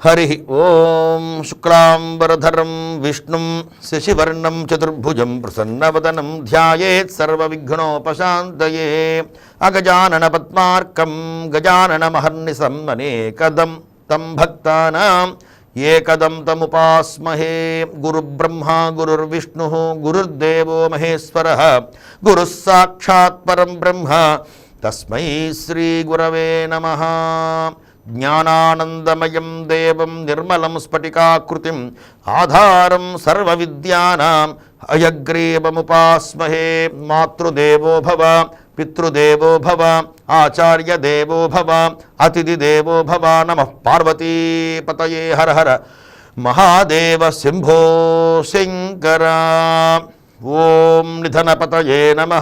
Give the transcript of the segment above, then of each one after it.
హరి ఓం శుక్లాంబరధరం విష్ణుం శశివర్ణం చతుర్భుజం ప్రసన్నవదనం ధ్యాయేత్ సర్వవిఘ్నోపశాంతయే అగజానన పద్మార్కం గజాననమహర్నిశం అనేకదం తం భక్తానాం ఏకదం తముపాస్మహే గురుబ్రహ్మా గురుర్విష్ణు గురుర్దేవో మహేశ్వర గురుः సాక్షాత్ పరం బ్రహ్మ తస్మై శ్రీగురవే నమ జ్ఞానానందమయం దేవం నిర్మలం స్ఫటికాకృతిం ఆధారం సర్వ విద్యానాం అయగ్రీవముపాస్మహే మాతృదేవో భవ పితృదేవో భవ ఆచార్యదేవో భవ అతిథిదేవో భవ నమ పార్వతీపతయే హర హర మహాదేవ శంభో శంకర ఓం నిధనపతయే నమ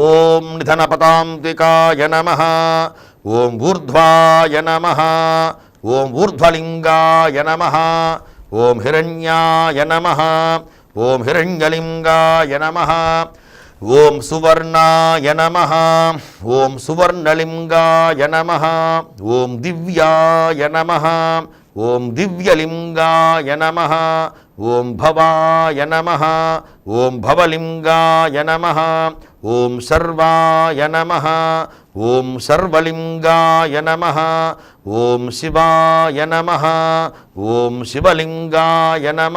ఓం నిధనపతాంతికాయ నమ ఓం ఊర్ధ్వాయ నమ ఓం ఊర్ధ్వలింగాయ నమ ఓం హిరణ్యాయ నమ ఓం హిరణ్యలింగాయ నమ ఓం సువర్ణాయ నమ ఓం సువర్ణలింగాయ నమ ఓం దివ్యాయ నమ ఓం దివ్యలింగాయ నమ ఓం భవాయ నమ ఓం భవలింగాయ నమ ఓం సర్వాయ నమ ఓం సర్వలింగాయ నమ. ఓం శివాయ నమ. ఓం శివలింగాయ నమ.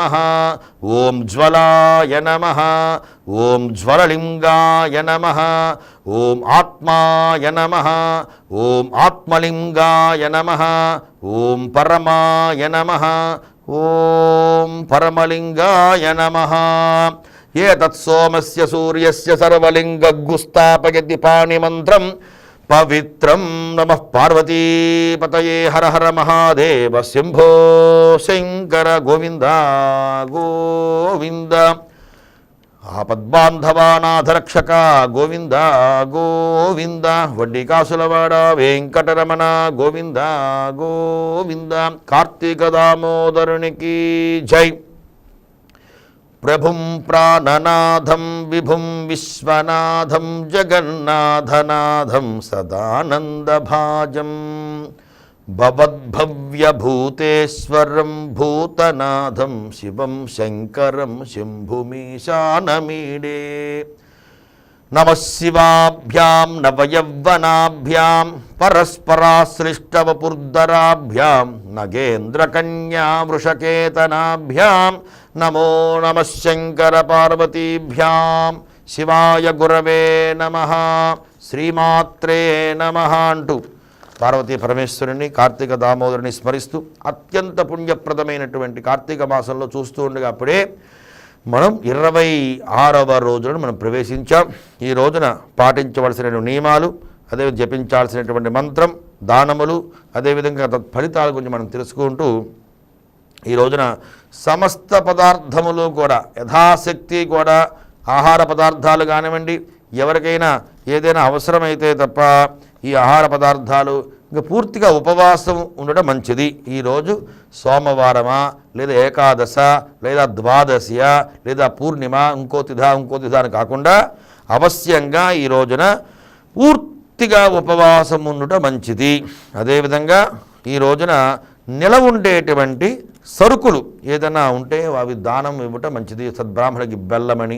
ఓం జ్వలాయ నమ. ఓం జ్వరలింగాయ నమ. ఓం ఆత్మాయ నమ. ఓం ఆత్మలింగాయ నమ. ఓం పరమాయ నమ. ఓం పరమలింగాయ నమ. ఏ తత్సోమస్య సూర్యస్య సర్వలింగగుస్తాపయతి పాణిమంత్రం పవిత్రం నమ పార్వతీపతయే హర హర మహాదేవ శంభో శంకర గోవింద గోవింద ఆపద్బాంధవానాథరక్షక గోవింద గోవింద వడ్డీకాసులవాడ వెంకటరమణ గోవింద గోవింద కార్తీక దామోదరునికి జై. ప్రభుం ప్రాణనాథం విభుం విశ్వనాథం జగన్నాథనాథం సదానందభాజం భవద్భవ్యభూతేశ్వరం భూతనాథం శివం శంకరం శంభుమీశానమీడే నమశివాభ్యాం నవయవ్వనాభ్యాం పరస్పరాశ్లిష్టవపుర్ధరాభ్యాం నగేంద్రకన్యా వృషకేతనాభ్యాం నమో నమ శంకర పార్వతీభ్యాం శివాయ గురవే నమ శ్రీమాత్రే నమ అంటూ పార్వతీ పరమేశ్వరుని కార్తీక దామోదరుని స్మరిస్తూ అత్యంత పుణ్యప్రదమైనటువంటి కార్తీక మాసంలో చూస్తూ ఉండగా అప్పుడే మనం ఇరవై ఆరవ రోజులను మనం ప్రవేశించాం. ఈ రోజున పాటించవలసిన నియమాలు అదే జపించాల్సినటువంటి మంత్రం దానములు అదేవిధంగా తత్ఫలితాల గురించి మనం తెలుసుకుంటూ ఈ రోజున సమస్త పదార్థములు కూడా యథాశక్తి కూడా ఆహార పదార్థాలు కానివ్వండి ఎవరికైనా ఏదైనా అవసరమైతే తప్ప ఈ ఆహార పదార్థాలు ఇంకా పూర్తిగా ఉపవాసం ఉండడం మంచిది. ఈరోజు సోమవారమా లేదా ఏకాదశ లేదా ద్వాదశియ లేదా పూర్ణిమ ఇంకో తిథ ఇంకో తిథ అని కాకుండా అవశ్యంగా ఈ రోజున పూర్తిగా ఉపవాసం ఉండుట మంచిది. అదేవిధంగా ఈ రోజున నిల ఉండేటువంటి సరుకులు ఏదైనా ఉంటే అవి దానం ఇవ్వటం మంచిది. సద్బ్రాహ్మణికి బెల్లమని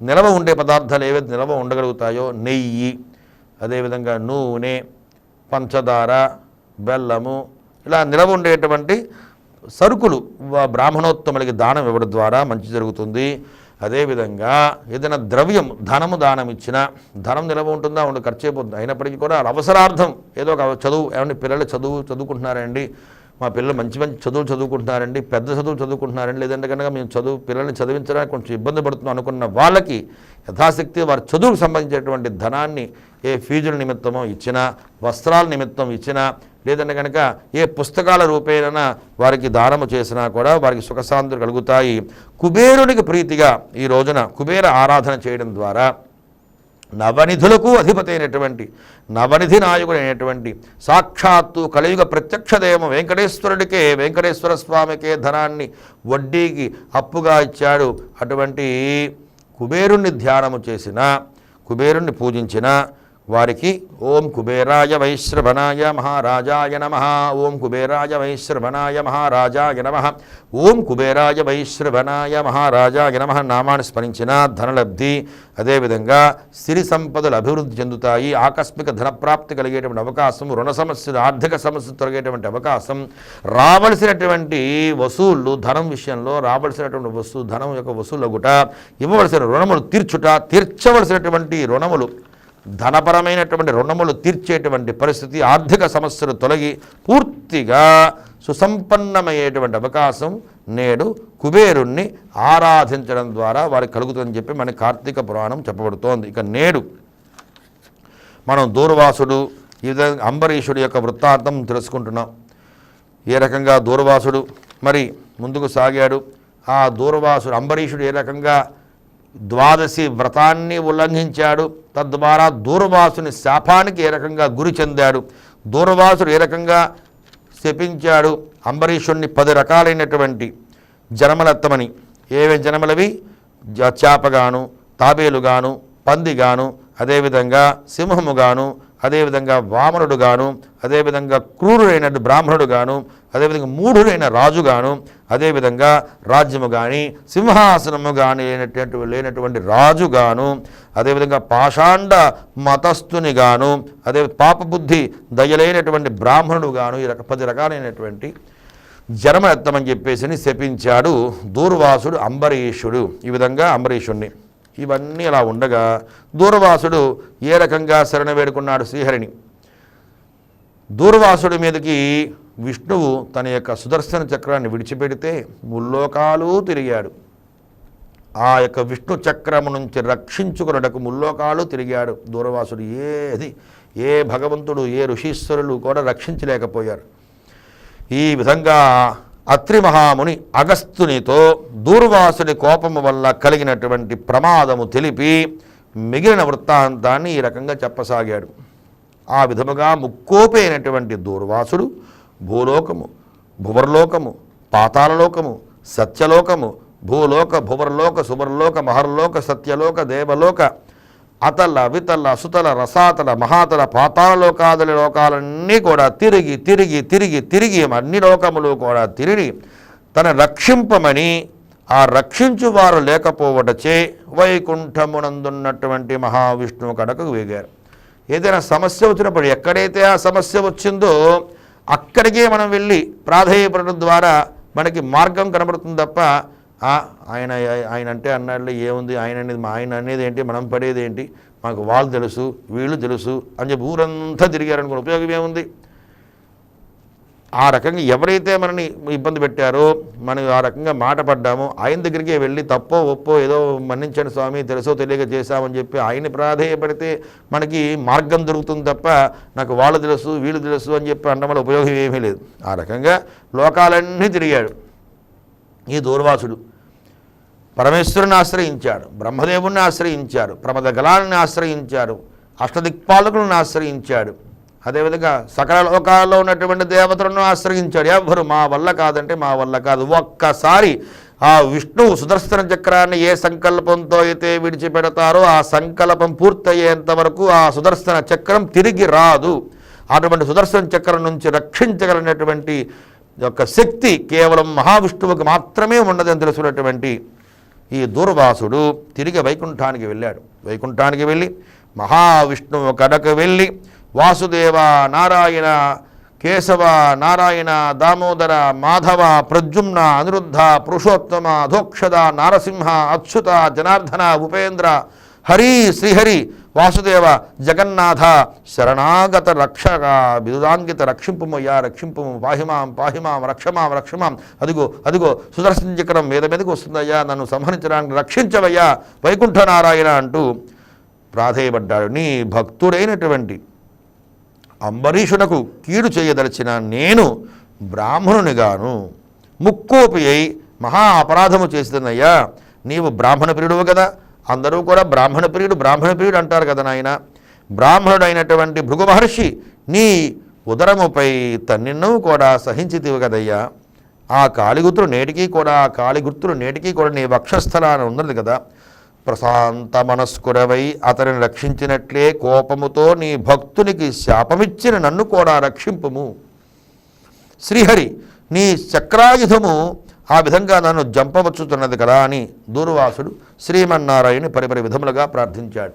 నిలవ ఉండే పదార్థాలు ఏవైతే నిలవ ఉండగలుగుతాయో నెయ్యి అదేవిధంగా నూనె పంచదార బెల్లము ఇలా నిలవ ఉండేటువంటి సరుకులు. బ్రాహ్మణోత్తములకి దానం ఇవ్వడం ద్వారా మంచి జరుగుతుంది. అదేవిధంగా ఏదైనా ద్రవ్యం ధనము దానం ఇచ్చినా ధనం నిలవ ఉంటుందా ఉండి ఖర్చు అయిపోతుంది? అయినప్పటికీ కూడా అవసరార్థం. ఏదో ఒక చదువు ఏమంటే పిల్లలు చదువు చదువుకుంటున్నారండి మా పిల్లలు మంచి మంచి చదువులు చదువుకుంటున్నారండి పెద్ద చదువులు చదువుకుంటున్నారండి లేదంటే కనుక మేము చదువు పిల్లల్ని చదివించడానికి కొంచెం ఇబ్బంది పడుతున్నాం అనుకున్న వాళ్ళకి యథాశక్తి వారి చదువుకు సంబంధించినటువంటి ధనాన్ని ఏ ఫీజుల నిమిత్తమో ఇచ్చినా వస్త్రాల నిమిత్తం ఇచ్చినా లేదంటే కనుక ఏ పుస్తకాల రూపేణ వారికి దానము చేసినా కూడా వారికి సుఖశాంతులు కలుగుతాయి. కుబేరునికి ప్రీతిగా ఈ రోజున కుబేర ఆరాధన చేయడం ద్వారా నవనిధులకు అధిపతి అయినటువంటి నవనిధి నాయకుడు అయినటువంటి సాక్షాత్తు కలియుగ ప్రత్యక్ష దైవం వెంకటేశ్వరుడికే వెంకటేశ్వర స్వామికే ధనాన్ని వడ్డీకి అప్పుగా ఇచ్చాడు. అటువంటి కుబేరుణ్ణి ధ్యానము చేసిన కుబేరుణ్ణి పూజించిన వారికి ఓం కుబేరాయ వైశ్రవణాయ మహారాజాయ నమ. ఓం కుబేరాయ వైశ్రవణాయ మహారాజాయ నమ. ఓం కుబేరాయ వైశ్రవణాయ మహారాజాయ నమ. నామాన్ని స్మరించిన ధనలబ్ధి అదేవిధంగా సిరి సంపదలు అభివృద్ధి చెందుతాయి. ఆకస్మిక ధనప్రాప్తి కలిగేటువంటి అవకాశం రుణ సమస్యలు ఆర్థిక సమస్యలు తొలగేటువంటి అవకాశం రావలసినటువంటి వసూళ్ళు ధనం విషయంలో రావలసినటువంటి వస్తువు ధనం యొక్క వసూలగుట ఇవ్వవలసిన రుణములు తీర్చుట తీర్చవలసినటువంటి రుణములు ధనపరమైనటువంటి రుణములు తీర్చేటువంటి పరిస్థితి ఆర్థిక సమస్యలు తొలగి పూర్తిగా సుసంపన్నమయ్యేటువంటి అవకాశం నేడు కుబేరుణ్ణి ఆరాధించడం ద్వారా వారికి కలుగుతుందని చెప్పి మన కార్తీక పురాణం చెప్పబడుతోంది. ఇక నేడు మనం దూర్వాసుడు ఈ విధంగా అంబరీషుడి యొక్క వృత్తాంతం తెలుసుకుంటున్నాం. ఏ రకంగా దూర్వాసుడు మరి ముందుకు సాగాడు? ఆ దూర్వాసుడు అంబరీషుడు ఏ రకంగా ద్వాదశి వ్రతాన్ని ఉల్లంఘించాడు. తద్వారా దూర్వాసుని శాపానికి ఏ రకంగా గురి చెందాడు. దూర్వాసుడు ఏ రకంగా శపించాడు. అంబరీషుణ్ణి పది రకాలైనటువంటి జనమలెత్తమని. ఏవే జనములవి? జ- చేపగాను తాబేలుగాను పందిగాను అదేవిధంగా సింహముగాను అదేవిధంగా వామనుడుగాను అదేవిధంగా క్రూరుడైన బ్రాహ్మణుడుగాను అదేవిధంగా మూఢుడైన రాజుగాను అదేవిధంగా రాజ్యము కానీ సింహాసనము కానీ లేనటువంటి లేనటువంటి రాజుగాను అదేవిధంగా పాషాండ మతస్థుని గాను అదే పాపబుద్ధి దయలేనటువంటి బ్రాహ్మణుడుగాను ఈ రక పది రకాలైనటువంటి జన్మయత్తమని చెప్పేసి శపించాడు దూర్వాసుడు అంబరీషుడు. ఈ విధంగా అంబరీషుణ్ణి. ఇవన్నీ అలా ఉండగా దూర్వాసుడు ఏ రకంగా శరణ వేడుకున్నాడు శ్రీహరిని? దూర్వాసుడి మీదకి విష్ణువు తన యొక్క సుదర్శన చక్రాన్ని విడిచిపెడితే ముల్లోకాలు తిరిగాడు. ఆ యొక్క విష్ణు చక్రము నుంచి రక్షించుకున్నటకు ముల్లోకాలు తిరిగాడు. దూర్వాసుడు ఏది? ఏ భగవంతుడు ఏ ఋషీశ్వరులు కూడా రక్షించలేకపోయారు. ఈ విధంగా అత్రి మహాముని అగస్తునితో దూర్వాసుని కోపము వల్ల కలిగినటువంటి ప్రమాదము తెలిపి మిగిలిన వృత్తాంతాన్ని ఈ రకంగా చెప్పసాగాడు. ఆ విధముగా ముక్కోపైనటువంటి దూర్వాసుడు భూలోకము భువర్లోకము పాతాళలోకము సత్యలోకము భూలోక భువర్లోక సువర్లోక మహర్లోక సత్యలోక దేవలోక అతల వితల సుతల రసాతల మహాతల పాతాళలోకాదుల లోకాలన్నీ కూడా తిరిగి తిరిగి తిరిగి తిరిగి అన్ని లోకములు కూడా తిరిగి తన రక్షింపమని ఆ రక్షించువారు లేకపోవటచే వైకుంఠమునందున్నటువంటి మహావిష్ణువు కడకు వేగారు. ఏదైనా సమస్య వచ్చినప్పుడు ఎక్కడైతే ఆ సమస్య వచ్చిందో అక్కడికే మనం వెళ్ళి ప్రాధేయపడడం ద్వారా మనకి మార్గం కనబడుతుంది తప్ప ఆయన ఆయన అంటే అన్నాళ్ళు ఏముంది ఆయన అనేది మా ఆయన అనేది ఏంటి మనం పడేది ఏంటి మాకు వాళ్ళు తెలుసు వీళ్ళు తెలుసు అని చెప్పి ఊరంతా తిరిగారనుకున్న ఉపయోగం ఏముంది? ఆ రకంగా ఎవరైతే మనని ఇబ్బంది పెట్టారో మనం ఆ రకంగా మాట పడ్డామో ఆయన దగ్గరికి వెళ్ళి తప్పో ఒప్పో ఏదో మన్నించండి స్వామి తెలుసో తెలియక చేశామని చెప్పి ఆయన ప్రాధేయపడితే మనకి మార్గం దొరుకుతుంది తప్ప నాకు వాళ్ళు తెలుసు వీళ్ళు తెలుసు అని చెప్పి అనడం వల్ల ఉపయోగం ఏమీ లేదు. ఆ రకంగా లోకాలన్నీ తిరిగాడు. ఈ దూర్వాసుడు పరమేశ్వరుని ఆశ్రయించాడు బ్రహ్మదేవుణ్ణి ఆశ్రయించారు ప్రమద గలాన్ని ఆశ్రయించారు అష్టదిక్పాలకులను ఆశ్రయించాడు. అదేవిధంగా సకల లోకాల్లో ఉన్నటువంటి దేవతలను ఆశ్రయించాడు. ఎవ్వరు మా వల్ల కాదంటే మా వల్ల కాదు. ఒక్కసారి ఆ విష్ణువు సుదర్శన చక్రాన్ని ఏ సంకల్పంతో అయితే విడిచిపెడతారో ఆ సంకల్పం పూర్తయ్యేంత వరకు ఆ సుదర్శన చక్రం తిరిగి రాదు. అటువంటి సుదర్శన చక్రం నుంచి రక్షించగలిగినటువంటి యొక్క శక్తి కేవలం మహావిష్ణువుకి మాత్రమే ఉన్నదని తెలుసుకున్నటువంటి ఈ దూర్వాసుడు తిరిగి వైకుంఠానికి వెళ్ళాడు. వైకుంఠానికి వెళ్ళి మహావిష్ణువు కడకు వెళ్ళి వాసుదేవ నారాయణ కేశవ నారాయణ దామోదర మాధవ ప్రద్యుమ్న అనిరుద్ధ పురుషోత్తమ అధోక్షద నారసింహ అచ్యుత జనార్దన ఉపేంద్ర హరి శ్రీహరి వాసుదేవ జగన్నాథ శరణాగత రక్షక బిరుదాంగిత రక్షింపుమయ్యా రక్షింపుము పాహిమాం పాహిమాం రక్షమాం రక్షమాం. అదిగో అదిగో సుదర్శన చక్రం మీద మీదకి వస్తుందయ్యా నన్ను సంహరించడానికి రక్షించవయ్యా వైకుంఠ నారాయణ అంటూ ప్రాధేయపడ్డాడు. నీ భక్తుడైనటువంటి అంబరీషునకు కీడు చేయదలిచిన నేను బ్రాహ్మణునిగాను. ముక్కోపి అయి మహా అపరాధము చేసిందయ్యా నీవు బ్రాహ్మణ ప్రియుడువు కదా అందరూ కూడా బ్రాహ్మణ ప్రియుడు బ్రాహ్మణ ప్రియుడు అంటారు కదా నాయన? బ్రాహ్మణుడైనటువంటి భృగు మహర్షి నీ ఉదరముపై తన్నిన్నూ కూడా సహించితివి కదయ్యా ఆ కాళిగుర్తులు నేటికీ కూడా ఆ కాళిగుర్తులు నేటికీ కూడా నీ వక్షస్థలాన ఉన్నది కదా ప్రశాంత మనస్కురవై అతనిని రక్షించినట్లే కోపముతో నీ భక్తునికి శాపమిచ్చిన నన్ను కూడా రక్షింపుము. శ్రీహరి నీ చక్రాయుధము ఆ విధంగా నన్ను జంపవచ్చుతున్నది కదా అని దూర్వాసుడు శ్రీమన్నారాయణ పరిపరి విధములుగా ప్రార్థించాడు.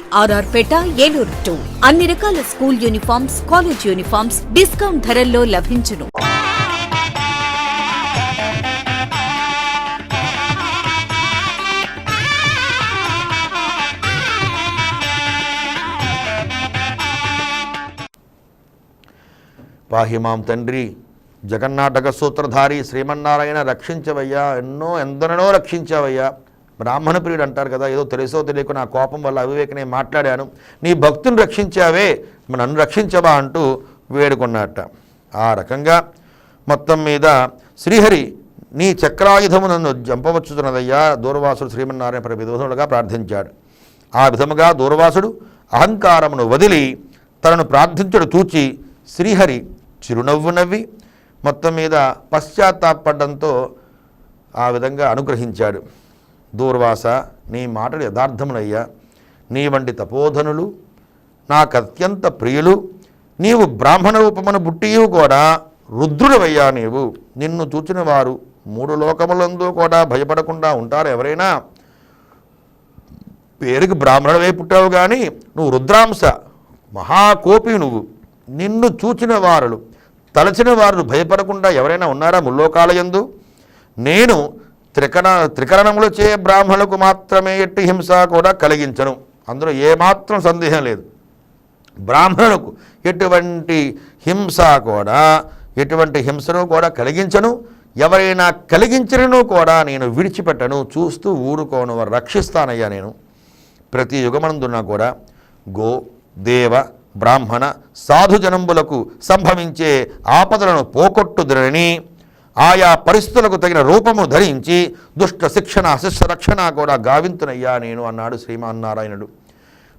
RR Peta Eluru two. అన్ని రకాల school uniforms college uniforms discount ధరల్లో లభించును. పాహిమాం తండ్రి జగన్నాటక సూత్రధారి శ్రీమన్నారాయణ రక్షించవయ్యా ఎన్నో ఎందరినో రక్షించావయ్యా. బ్రాహ్మణ ప్రియుడు అంటారు కదా ఏదో తెలుసో తెలియక నా కోపం వల్ల అవివేకనే మాట్లాడాను. నీ భక్తుని రక్షించావే నన్ను రక్షించవా అంటూ వేడుకున్నట్ట ఆ రకంగా మొత్తం మీద శ్రీహరి నీ చక్రాయుధము నన్ను జంపవచ్చుతున్నదయ్యా దూర్వాసుడు శ్రీమన్నారాయణ పరి విధులుగా ప్రార్థించాడు. ఆ విధముగా దూర్వాసుడు అహంకారమును వదిలి తనను ప్రార్థించడు చూచి శ్రీహరి చిరునవ్వు నవ్వి మొత్తం మీద పశ్చాత్తాపడ్డంతో ఆ విధంగా అనుగ్రహించాడు. దూర్వాస నీ మాటలు యథార్థములయ్యా. నీ వంటి తపోధనులు నాకు అత్యంత ప్రియులు నీవు బ్రాహ్మణ రూపమున బుట్టియు కూడా రుద్రుడవయ్యా నీవు. నిన్ను చూచిన వారు మూడు లోకములందు కూడా భయపడకుండా ఉంటారు ఎవరైనా. పేరుకి బ్రాహ్మణుడవై పుట్టావు కానీ నువ్వు రుద్రాంశ మహాకోపి నువ్వు. నిన్ను చూచిన వారు తలచిన వారు భయపడకుండా ఎవరైనా ఉన్నారా ముల్లోకాలయందు? నేను త్రికరణ త్రికరణములు చే బ్రాహ్మణులకు మాత్రమే ఎట్టి హింస కూడా కలిగించను. అందులో ఏమాత్రం సందేహం లేదు. బ్రాహ్మణులకు ఎటువంటి హింస కూడా ఎటువంటి హింసను కూడా కలిగించను. ఎవరైనా కలిగించను కూడా నేను విడిచిపెట్టను. చూస్తూ ఊరుకోను. రక్షిస్తానయ్యా నేను. ప్రతి యుగమందున్నా కూడా గో దేవ బ్రాహ్మణ సాధుజనంబులకు సంభవించే ఆపదలను పోగొట్టుదరని ఆయా పరిస్థితులకు తగిన రూపము ధరించి దుష్ట శిక్షణ శిష్య రక్షణ కూడా గావింతునయ్యా నేను అన్నాడు శ్రీమాన్నారాయణుడు.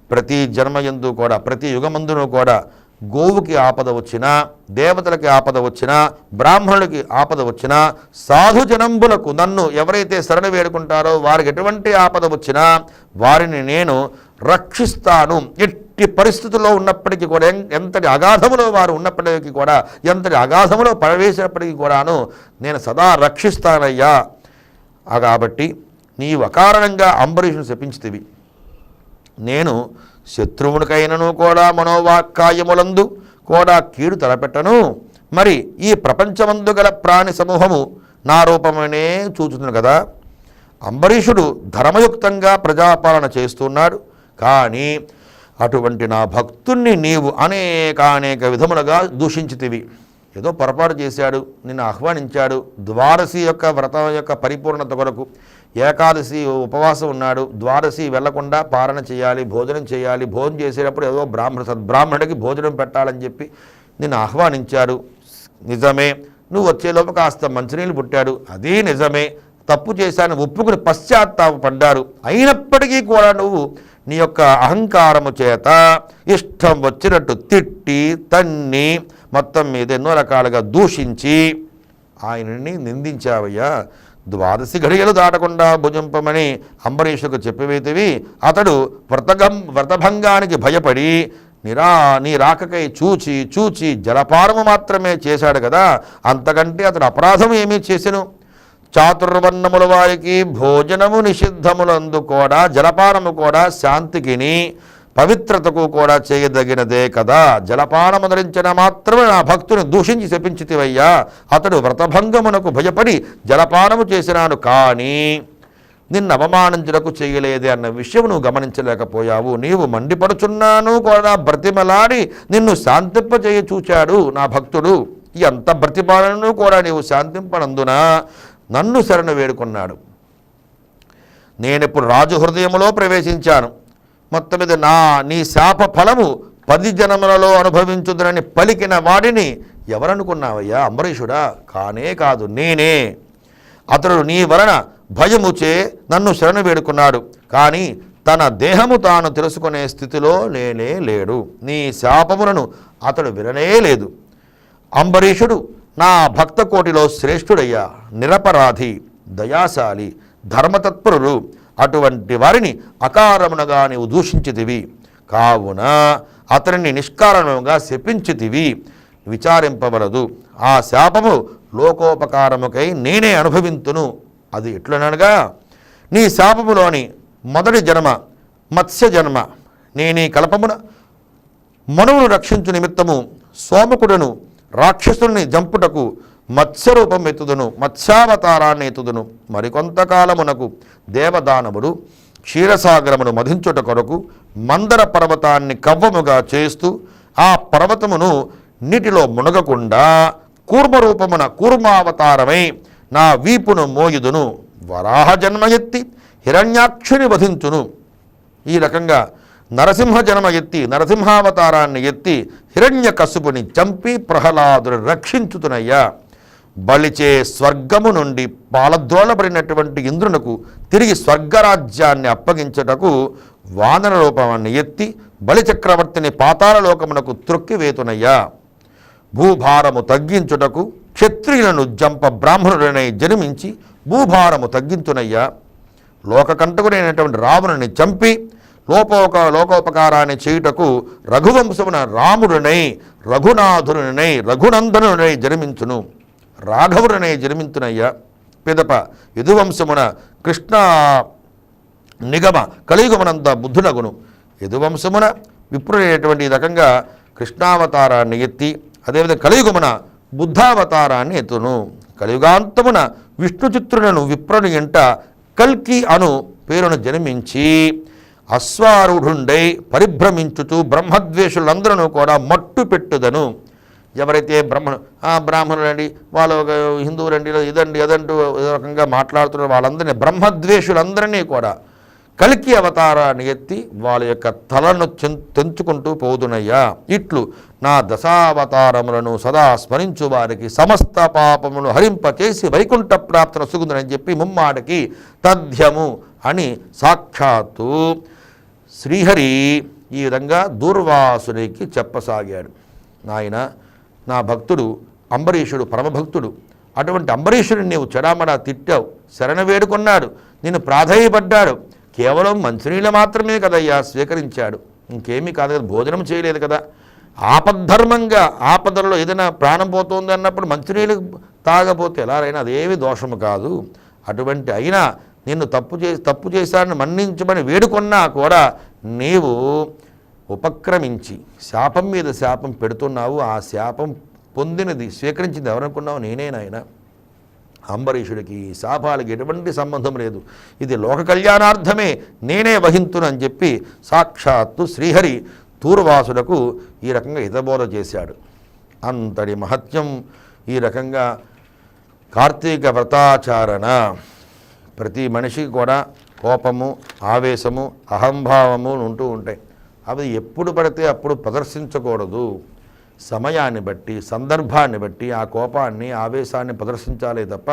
ప్రతి జన్మయందు కూడా ప్రతి యుగమందును కూడా గోవుకి ఆపద వచ్చినా దేవతలకి ఆపద వచ్చినా బ్రాహ్మణులకి ఆపద వచ్చినా సాధుజనంబులకు నన్ను ఎవరైతే శరణ వేడుకుంటారో వారికి ఎటువంటి ఆపద వచ్చినా వారిని నేను రక్షిస్తాను. ఎట్టి పరిస్థితుల్లో ఉన్నప్పటికీ కూడా ఎంతటి అగాధములో వారు ఉన్నప్పటికీ కూడా ఎంతటి అగాధములో పడవేసినప్పటికీ కూడాను నేను సదా రక్షిస్తానయ్యా. కాబట్టి నీవు అకారణంగా అంబరీషుని శపించితివి. నేను శత్రువునికైనను కూడా మనోవాక్కాయములందు కూడా కీడు తలపెట్టను. మరి ఈ ప్రపంచమందు గల ప్రాణి సమూహము నా రూపమనే చూచుతుంది కదా. అంబరీషుడు ధర్మయుక్తంగా ప్రజాపాలన చేస్తున్నాడు. కానీ అటువంటి నా భక్తుణ్ణి నీవు అనేకానేక విధములుగా దూషించితివి. ఏదో పొరపాటు చేశాడు నిన్ను ఆహ్వానించాడు ద్వారసి యొక్క వ్రతం యొక్క పరిపూర్ణత కొరకు ఏకాదశి ఉపవాసం ఉన్నాడు ద్వారసి వెళ్ళకుండా పారణ చేయాలి భోజనం చేయాలి భోజనం చేసేటప్పుడు ఏదో బ్రాహ్మణ సద్బ్రాహ్మణుడికి భోజనం పెట్టాలని చెప్పి నిన్ను ఆహ్వానించాడు. నిజమే నువ్వు వచ్చేలోపు కాస్త మంచినీళ్ళు పుట్టాడు. అదే నిజమే తప్పు చేశాను ఒప్పుకుని పశ్చాత్తాపడ్డారు అయినప్పటికీ కూడా నువ్వు నీ యొక్క అహంకారము చేత ఇష్టం వచ్చినట్టు తిట్టి తన్ని మొత్తం మీద ఎన్నో రకాలుగా దూషించి ఆయనని నిందించావయ్యా. ద్వాదశి ఘడియలు దాటకుండా భుజింపమని అంబరీషుకు చెప్పివేతివి. అతడు వ్రతగం వ్రతభంగానికి భయపడి నిరా నీ రాకకై చూచి చూచి జలపానము మాత్రమే చేశాడు కదా. అంతకంటే అతడు అపరాధం ఏమీ చేసెను? చాతుర్వర్ణముల వారికి భోజనము నిషిద్ధములందు కూడా జలపానము కూడా శాంతికిని పవిత్రతకు కూడా చేయదగినదే కదా. జలపానము ధరించిన మాత్రమే నా భక్తుని దూషించి శపించితివయ్యా. అతడు వ్రతభంగమునకు భయపడి జలపానము చేసినాడు కానీ నిన్ను అవమానించుటకు చేయలేదే అన్న విషయం నువ్వు గమనించలేకపోయావు. నీవు మండిపడుచున్నాను కూడా బ్రతిమలాడి నిన్ను శాంతింపజేయ చూచాడు నా భక్తుడు. ఎంత బ్రతిపాలనను కూడా నీవు శాంతింపనందున? నన్ను శరణు వేడుకున్నాడు. నేనిప్పుడు రాజు హృదయంలో ప్రవేశించాను. మొత్తం మీద నా నీ శాప ఫలము పది జనములలో అనుభవించుదనని పలికిన వాడిని ఎవరనుకున్నావయ్యా? అంబరీషుడా కానే కాదు నేనే. అతడు నీ వలన భయముచే నన్ను శరణు వేడుకున్నాడు. కానీ తన దేహము తాను తెలుసుకునే స్థితిలో లేనే లేడు. నీ శాపములను అతడు విననే లేదు. అంబరీషుడు నా భక్త కోటిలో శ్రేష్ఠుడయ్యా నిరపరాధి దయాశాలి ధర్మతత్పరులు. అటువంటి వారిని అకారమునగా నీవు దూషించితివి. కావున అతనిని నిష్కారణముగా శపించితివి. విచారింపబడదు ఆ శాపము లోకోపకారముకై నేనే అనుభవింతును. అది ఎట్లనగా నీ శాపములోని మొదటి జన్మ మత్స్య జన్మ నేనీ కల్పమున మనువును రక్షించు నిమిత్తము సోమకుడును రాక్షసుల్ని జంపుటకు మత్స్యరూపం ఎత్తుదును మత్స్యావతారాన్ని ఎత్తుదును. మరికొంతకాలమునకు దేవదానవుడు క్షీరసాగరమును మధించుట కొరకు మందర పర్వతాన్ని కవ్వముగా చేస్తూ ఆ పర్వతమును నీటిలో మునగకుండా కూర్మరూపమున కూర్మావతారమై నా వీపును మోయుదును. వరాహ జన్మ ఎత్తి హిరణ్యాక్షుని వధించును. ఈ రకంగా నరసింహ జన్మ ఎత్తి నరసింహావతారాన్ని ఎత్తి హిరణ్య కసుపుని చంపి ప్రహ్లాదుని రక్షించుతునయ్యా. బలిచే స్వర్గము నుండి పాలద్రోలబడినటువంటి ఇంద్రునకు తిరిగి స్వర్గరాజ్యాన్ని అప్పగించుటకు వానర రూపమాన్ని ఎత్తి బలిచక్రవర్తిని పాతాళలోకమునకు త్రొక్కివేతునయ్యా. భూభారము తగ్గించుటకు క్షత్రియులను జంప బ్రాహ్మణుడనై జన్మించి భూభారము తగ్గించునయ్యా. లోకకంటకుడైనటువంటి రావణుని చంపి లోపోక లోకోపకారాన్ని చేయుటకు రఘువంశమున రాముడునై రఘునాథునునై రఘునందనునై జన్మించును. రాఘవుడనై జన్మించునయ్యా. పిదప యదువంశమున కృష్ణ నిగమ కలియుగమునంత బుద్ధునగును యదువంశమున విప్రుడైనటువంటి ఈ రకంగా కృష్ణావతారాన్ని ఎత్తి అదేవిధంగా కలియుగమున బుద్ధావతారాన్ని ఎత్తును. కలియుగాంతమున విష్ణుచిత్రులను విప్రుని ఎంట కల్కి అను పేరును జన్మించి అశ్వారూఢుండై పరిభ్రమించుతూ బ్రహ్మద్వేషులందరూ కూడా మట్టు పెట్టుదను ఎవరైతే బ్రహ్మ ఆ బ్రాహ్మణులండి వాళ్ళు ఒక హిందువులండి ఇదండి అదంటూ ఏదో రకంగా మాట్లాడుతున్న వాళ్ళందరినీ బ్రహ్మద్వేషులందరినీ కూడా కలికి అవతారాన్ని ఎత్తి వాళ్ళ యొక్క తలను చెం- తెంచుకుంటూ పోదునయ్యా. ఇట్లు నా దశావతారములను సదా స్మరించు వారికి సమస్త పాపమును హరింపచేసి వైకుంఠ ప్రాప్తన సుగుందని చెప్పి ముమ్మాడికి తథ్యము అని సాక్షాత్తు శ్రీహరి ఈ విధంగా దూర్వాసునికి చెప్పసాగాడు. నాయన నా భక్తుడు అంబరీషుడు పరమభక్తుడు అటువంటి అంబరీషుడిని నీవు చెడామడా తిట్టావు శరణ వేడుకున్నాడు నిన్ను ప్రాధాన్యపడ్డాడు కేవలం మంచినీళ్ళు మాత్రమే కదయ్యా స్వీకరించాడు. ఇంకేమీ కాదు కదా భోజనం చేయలేదు కదా. ఆపద్ధర్మంగా ఆపదలో ఏదైనా ప్రాణం పోతుంది అన్నప్పుడు మంచినీళ్ళు తాగపోతే ఎలాగైనా అదేమి దోషము కాదు. అటువంటి అయినా నిన్ను తప్పు చేసి తప్పు చేశాడని మన్నించమని వేడుకున్నా కూడా నీవు ఉపక్రమించి శాపం మీద శాపం పెడుతున్నావు. ఆ శాపం పొందినది స్వీకరించింది ఎవరనుకున్నావు? నేనే నాయన. అంబరీషుడికి శాపాలకి ఎటువంటి సంబంధం లేదు. ఇది లోక కళ్యాణార్థమే. నేనే వహింతునని చెప్పి సాక్షాత్తు శ్రీహరి తూర్వాసులకు ఈ రకంగా హితబోధ చేశాడు. అంతటి మహత్యం ఈ రకంగా కార్తీక వ్రతాచారణ. ప్రతి మనిషికి కూడా కోపము ఆవేశము అహంభావము ఉంటూ ఉంటాయి. అవి ఎప్పుడు పడితే అప్పుడు ప్రదర్శించకూడదు. సమయాన్ని బట్టి సందర్భాన్ని బట్టి ఆ కోపాన్ని ఆవేశాన్ని ప్రదర్శించాలే తప్ప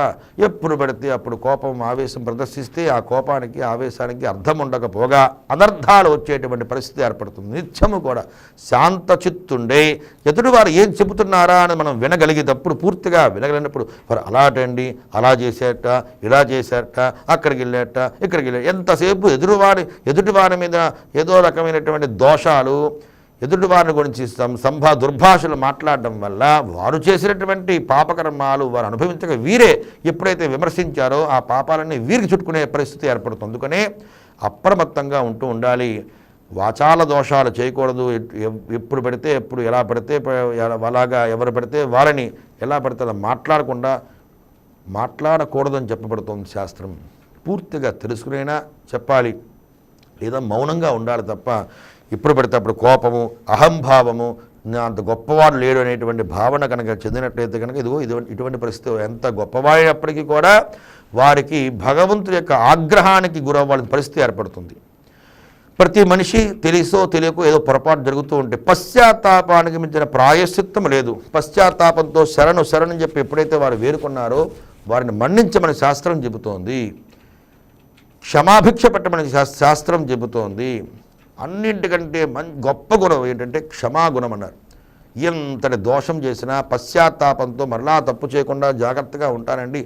ఎప్పుడు పడితే అప్పుడు కోపం ఆవేశం ప్రదర్శిస్తే ఆ కోపానికి ఆవేశానికి అర్థం ఉండకపోగా అనర్థాలు వచ్చేటువంటి పరిస్థితి ఏర్పడుతుంది. నిత్యము కూడా శాంత చిత్తుండే ఎదుటివారు ఏం చెబుతున్నారా అని మనం వినగలిగేటప్పుడు పూర్తిగా వినగలిగినప్పుడు వారు అలాటండి అలా చేసేట ఇలా చేసేట అక్కడికి వెళ్ళేట ఇక్కడికి వెళ్ళే ఎంతసేపు ఎదురువారి ఎదుటివారి మీద ఏదో రకమైనటువంటి దోషాలు ఎదుటివారిని గురించి సం- సంభా దుర్భాషలు మాట్లాడడం వల్ల వారు చేసినటువంటి పాపకర్మాలు వారు అనుభవించక వీరే ఎప్పుడైతే విమర్శించారో ఆ పాపాలన్నీ వీరికి చుట్టుకునే పరిస్థితి ఏర్పడుతుంది. అందుకనే అప్రమత్తంగా ఉంటూ ఉండాలి. వాచాల దోషాలు చేయకూడదు. ఎప్పుడు పెడితే ఎప్పుడు ఎలా పడితే అలాగా ఎవరు పెడితే వారిని ఎలా పడితే అలా మాట్లాడకుండా మాట్లాడకూడదని చెప్పబడుతోంది శాస్త్రం. పూర్తిగా తెలుసుకునైనా చెప్పాలి. లేదా మౌనంగా ఉండాలి తప్ప ఇప్పుడు పడితే అప్పుడు కోపము అహంభావము నా అంత గొప్పవాడు లేడు అనేటువంటి భావన కనుక చెందినట్లయితే కనుక ఇదిగో ఇది ఇటువంటి పరిస్థితి. ఎంత గొప్పవాడైనప్పటికీ కూడా వారికి భగవంతుడి యొక్క ఆగ్రహానికి గురవ్వాలని పరిస్థితి ఏర్పడుతుంది. ప్రతి మనిషి తెలుసో తెలియకో ఏదో పొరపాటు జరుగుతూ ఉంటే పశ్చాత్తాపానికి మించిన ప్రాయశ్చిత్తం లేదు. పశ్చాత్తాపంతో శరణు శరణు చెప్పి ఎప్పుడైతే వారు వేరుకున్నారో వారిని మన్నించమని శాస్త్రం చెబుతోంది. క్షమాభిక్ష పెట్టమని శాస్త్రం చెబుతోంది. అన్నింటికంటే మం గొప్ప గుణం ఏంటంటే క్షమాగుణం అన్నారు. ఎంతటి దోషం చేసినా పశ్చాత్తాపంతో మరలా తప్పు చేయకుండా జాగ్రత్తగా ఉంటానండి.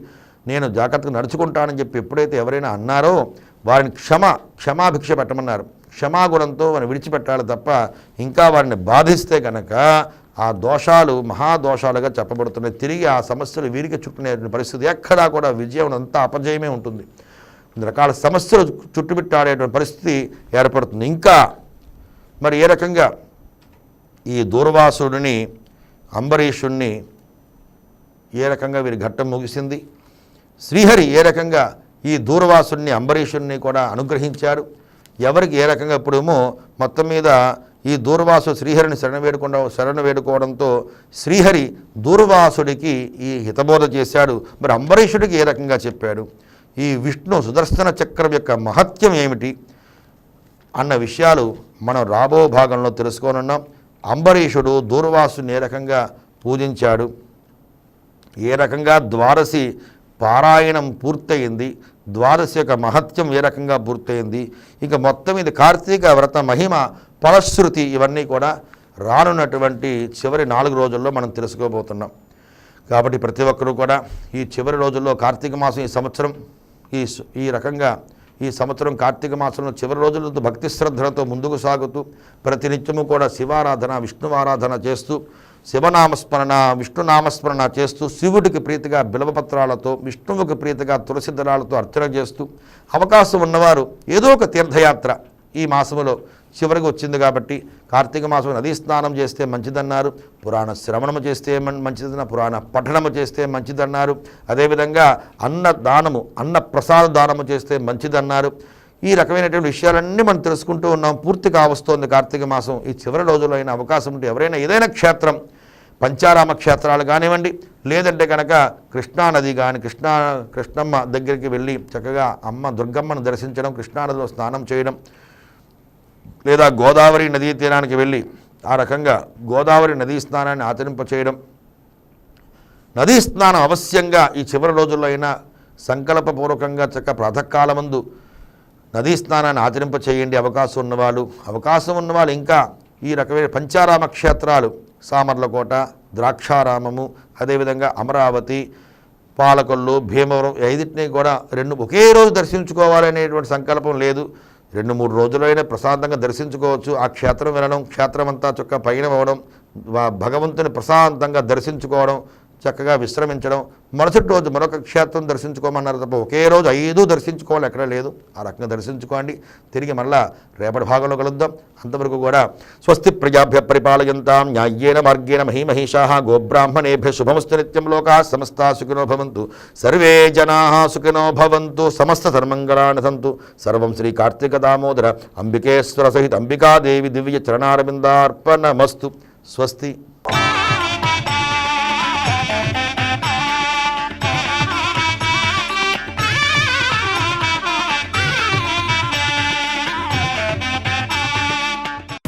నేను జాగ్రత్తగా నడుచుకుంటానని చెప్పి ఎప్పుడైతే ఎవరైనా అన్నారో వారిని క్షమ క్షమాభిక్ష పెట్టమన్నారు. క్షమాగుణంతో వారిని విడిచిపెట్టాలి తప్ప ఇంకా వారిని బాధిస్తే కనుక ఆ దోషాలు మహాదోషాలుగా చెప్పబడుతున్నాయి. తిరిగి ఆ సమస్యలు వీరికి చుట్టునే పరిస్థితి ఎక్కడా కూడా విజయం అంతా అపజయమే ఉంటుంది. రకాల సమస్యలు చుట్టుమిట్టాడేటువంటి పరిస్థితి ఏర్పడుతుంది. ఇంకా మరి ఏ రకంగా ఈ దూర్వాసుడిని అంబరీషుణ్ణి ఏ రకంగా వీరి ఘట్టం ముగిసింది? శ్రీహరి ఏ రకంగా ఈ దూర్వాసుని అంబరీషుణ్ణి కూడా అనుగ్రహించారు ఎవరికి ఏ రకంగా ఇప్పుడేమో మొత్తం మీద ఈ దూర్వాసు శ్రీహరిని శరణ వేడుకుండా శరణ వేడుకోవడంతో శ్రీహరి దూర్వాసుడికి ఈ హితబోధ చేశాడు. మరి అంబరీషుడికి ఏ రకంగా చెప్పాడు? ఈ విష్ణు సుదర్శన చక్రం యొక్క మహత్యం ఏమిటి అన్న విషయాలు మనం రాబో భాగంలో తెలుసుకోనున్నాం. అంబరీషుడు దూర్వాసుని ఏ రకంగా పూజించాడు? ఏ రకంగా ద్వారసి పారాయణం పూర్తయింది? ద్వాదశి యొక్క మహత్యం ఏ రకంగా పూర్తయింది? ఇంకా మొత్తం ఇది కార్తీక వ్రత మహిమ ఫలశ్రుతి ఇవన్నీ కూడా రానున్నటువంటి చివరి నాలుగు రోజుల్లో మనం తెలుసుకోబోతున్నాం. కాబట్టి ప్రతి ఒక్కరూ కూడా ఈ చివరి రోజుల్లో కార్తీక మాసం ఈ సంవత్సరం ఈ ఈ రకంగా ఈ సంవత్సరం కార్తీక మాసంలో చివరి రోజులతో భక్తి శ్రద్ధలతో ముందుకు సాగుతూ ప్రతినిత్యము కూడా శివారాధన విష్ణువారాధన చేస్తూ శివనామస్మరణ విష్ణునామస్మరణ చేస్తూ శివుడికి ప్రీతిగా బిలవపత్రాలతో విష్ణువుకి ప్రీతిగా తులసి దళాలతో అర్చన చేస్తూ అవకాశం ఉన్నవారు ఏదో ఒక తీర్థయాత్ర ఈ మాసములో చివరికి వచ్చింది కాబట్టి కార్తీక మాసం నదీ స్నానం చేస్తే మంచిదన్నారు. పురాణ శ్రవణము చేస్తే మంచిదన్న పురాణ పఠనము చేస్తే మంచిదన్నారు. అదేవిధంగా అన్న దానము అన్న ప్రసాద దానము చేస్తే మంచిదన్నారు. ఈ రకమైనటువంటి విషయాలన్నీ మనం తెలుసుకుంటూ ఉన్నాం. పూర్తి కావస్తోంది కార్తీక మాసం. ఈ చివరి రోజుల్లో అయిన అవకాశం ఉంటే ఎవరైనా ఏదైనా క్షేత్రం పంచారామ క్షేత్రాలు కానివ్వండి లేదంటే కనుక కృష్ణానది కానీ కృష్ణా కృష్ణమ్మ దగ్గరికి వెళ్ళి చక్కగా అమ్మ దుర్గమ్మను దర్శించడం కృష్ణానదిలో స్నానం చేయడం లేదా గోదావరి నదీ తీరానికి వెళ్ళి ఆ రకంగా గోదావరి నదీ స్నానాన్ని ఆచరింప చేయడం నదీ స్నానం అవశ్యంగా ఈ చివరి రోజుల్లో అయినా సంకల్పపూర్వకంగా చక్క ప్రాతకాలమందు నదీ స్నానాన్ని ఆచరింప చేయండి అవకాశం ఉన్నవాళ్ళు. అవకాశం ఉన్నవాళ్ళు ఇంకా ఈ రకమైన పంచారామ క్షేత్రాలు సామర్లకోట ద్రాక్షారామము అదేవిధంగా అమరావతి పాలకొల్లు భీమవరం ఐదింటిని కూడా రెండు ఒకే రోజు దర్శించుకోవాలనేటువంటి సంకల్పం లేదు. రెండు మూడు రోజులైనా ప్రశాంతంగా దర్శించుకోవచ్చు. ఆ క్షేత్రం వెళ్ళడం క్షేత్రం అంతా పైన అవ్వడం భగవంతుని ప్రశాంతంగా దర్శించుకోవడం చక్కగా విశ్రమించడం. మరుసటి రోజు మరొక క్షేత్రం దర్శించుకోమన్నారు తప్ప ఒకే రోజు ఐదు దర్శించుకోవాలి ఎక్కడ లేదు. ఆ రకంగా దర్శించుకోండి. తిరిగి మళ్ళా రేపటి భాగంలో కలుద్దాం. అంతవరకు కూడా స్వస్తి ప్రజాభ్య పరిపాలయంతాం. న్యాయ్యేన మార్గేణ మహీమహీషా. గోబ్రాహ్మణేభ్య శుభమస్తు నిత్యం లోకా సమస్త సుఖినో భవంతు. సర్వే జనా సుఖినో భవంతు. సమస్త సర్మంగళాన్ని సంతు సర్వం శ్రీ కార్తీక దామోదర అంబికేశ్వర సహిత అంబికాదేవి దివ్య చరణారవిందార్పణమస్తు. స్వస్తి.